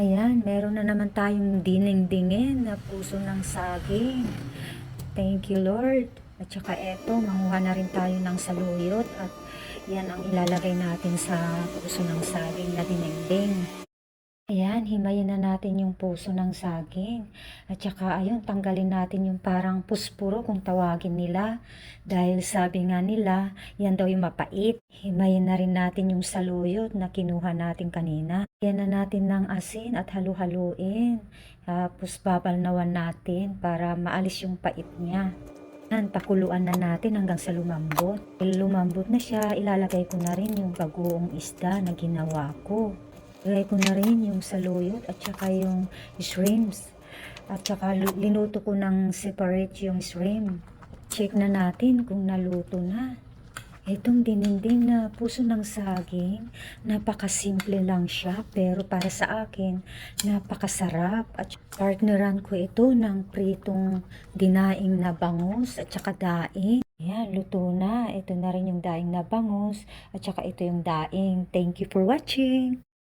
Ayan, meron na naman tayong dinindingin na puso ng saging. Thank you, Lord. At saka eto, manguha na rin tayo ng saluyot at yan ang ilalagay natin sa puso ng saging na dininding. Ayan, himayin na natin yung puso ng saging. At saka ayun, tanggalin natin yung parang puspuro kung tawagin nila. Dahil sabi nga nila, yan daw yung mapait. Himayin na rin natin yung saluyot na kinuha natin kanina. Yan na natin ng asin at halu-haluin. Tapos babalnawan natin para maalis yung pait niya. Yan, pakuluan na natin hanggang sa lumambot. Lumambot na siya, ilalagay ko na rin yung bagoong isda na ginawa ko. Ilagay ko na rin yung saluyot at saka yung shrimps. At saka linuto ko ng separate yung shrimp. Check na natin kung naluto na. Itong dininding na puso ng saging, napakasimple lang siya pero para sa akin, napakasarap. At partneran ko ito ng pritong dinaing na bangus at saka daing. Ayan, luto na. Ito na rin yung daing na bangus at saka ito yung daing. Thank you for watching!